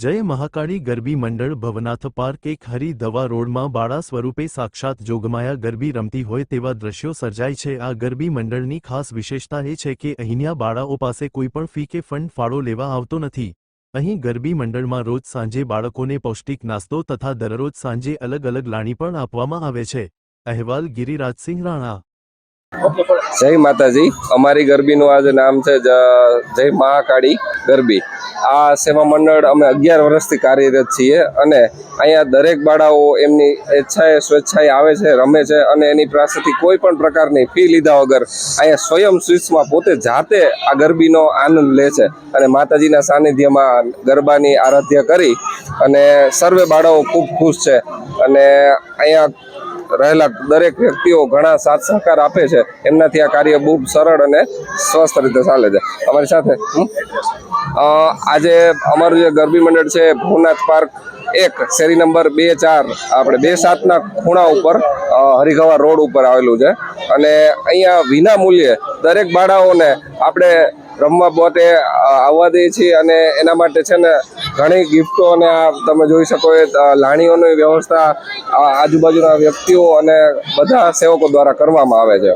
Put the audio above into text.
જય મહાકાળી ગરબી મંડળ ભવનાથ પાર્ક એક હરી દવા રોડમાં બાળા સ્વરૂપે સાક્ષાત જોગમાયા ગરબી રમતી હોય તેવા દ્રશ્યો સર્જાય છે. આ ગરબી મંડળની ખાસ વિશેષતા એ છે કે અહીંના બાળાઓ પાસે કોઈપણ ફી કે ફંડ ફાળો લેવા આવતો નથી. અહીં ગરબી મંડળમાં રોજ સાંજે બાળકોને પૌષ્ટિક નાસ્તો તથા દરરોજ સાંજે અલગ અલગ લાણી પણ આપવામાં આવે છે. અહેવાલ ગિરિરાજસિંહ રાણા જય માતાજી. અમારી ગરબીનું આજે નામ છે જય મહાકાળી ગરબી. આ સેવા મંડળ અમે અગિયાર વર્ષથી કાર્યરત છીએ અને અહીંયા દરેક બાળાઓ એમની ઈચ્છાએ, સ્વેચ્છાએ આવે છે, રમે છે અને એની પાસેથી કોઈ પણ પ્રકારની ફી લીધા વગર અહીંયા સ્વયં સ્વિચમાં પોતે જાતે આ ગરબીનો આનંદ લે છે અને માતાજીના સાનિધ્યમાં ગરબાની આરાધ્ય કરી અને સર્વે બાળાઓ ખૂબ ખુશ છે અને અહીંયા રહેલા દરેક વ્યક્તિઓ ઘણા સાથ સહકાર આપે છે. એમનાથી આ કાર્ય બહુ સરળ અને સ્વસ્થ રીતે ચાલે છે. અમારી સાથે આજે અમારું જે ગરબી મંડળ છે, ભવનાથ પાર્ક એક, શેરી નંબર બે ચાર, આપણે બે સાતના ખૂણા ઉપર હરિગવા રોડ ઉપર આવેલું છે. અને અહીંયા વિના મૂલ્યે દરેક બાળાઓને આપણે રમવા માટે આવવા દઈએ છીએ અને એના માટે છે ને ઘણી ગિફ્ટો અને આ તમે જોઈ શકો એ લાણીઓની વ્યવસ્થા આજુબાજુના વ્યક્તિઓ અને બધા સેવકો દ્વારા કરવામાં આવે છે.